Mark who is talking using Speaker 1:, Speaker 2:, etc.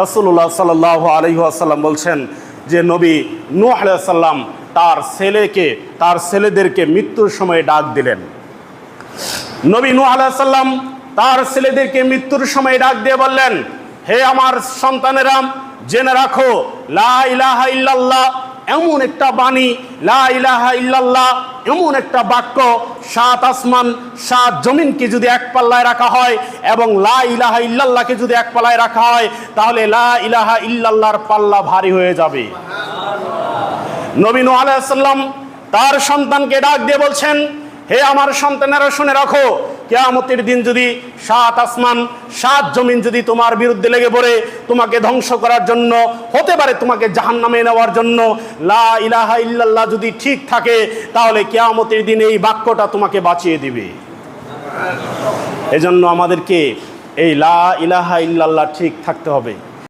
Speaker 1: রসুল্লাহ সাল্লাহ আলহিহাসাল্লাম বলছেন যে নবী নূ আলাইসাল্লাম তার ছেলেকে, তার ছেলেদেরকে মৃত্যুর সময় ডাক দিলেন। নবী নু আলাইসাল্লাম তার ছেলেদেরকে মৃত্যুর সময় ডাক দিয়ে বললেন, হে আমার সন্তানেরাম জেনে রাখো, লা ইলাহা ইল্লাল্লাহ এমন একটা বাণী, লা ইলাহা ইল্লাল্লাহ, এমন একটা বাক্য, সাত আসমান, সাত জমিনকে যদি এক পাল্লায় রাখা হয় এবং লা ইলাহা ইল্লাল্লাহকে যদি এক পাল্লায় রাখা হয়, তাহলে লা ইলাহা ইল্লাল্লাহর পাল্লা ভারী হয়ে যাবে। নবীন আলাইসাল্লাম তার সন্তানকে ডাক দিয়ে বলছেন, হে আমার সন্তানেরা, শুনে রাখো কেয়ামতের দিন যদি সাত আসমান, সাত জমিন যদি তোমার বিরুদ্ধে লেগে পড়ে, তোমাকে ধ্বংস করার জন্য, হতে পারে তোমাকে জাহান নামে নেওয়ার জন্য, লা ইলাহা ইল্লাল্লাহ যদি ঠিক থাকে, তাহলে কেয়ামতের দিন এই বাক্যটা তোমাকে বাঁচিয়ে দিবে। এজন্য আমাদেরকে এই লা ইলাহা ইল্লাল্লাহ ঠিক থাকতে হবে।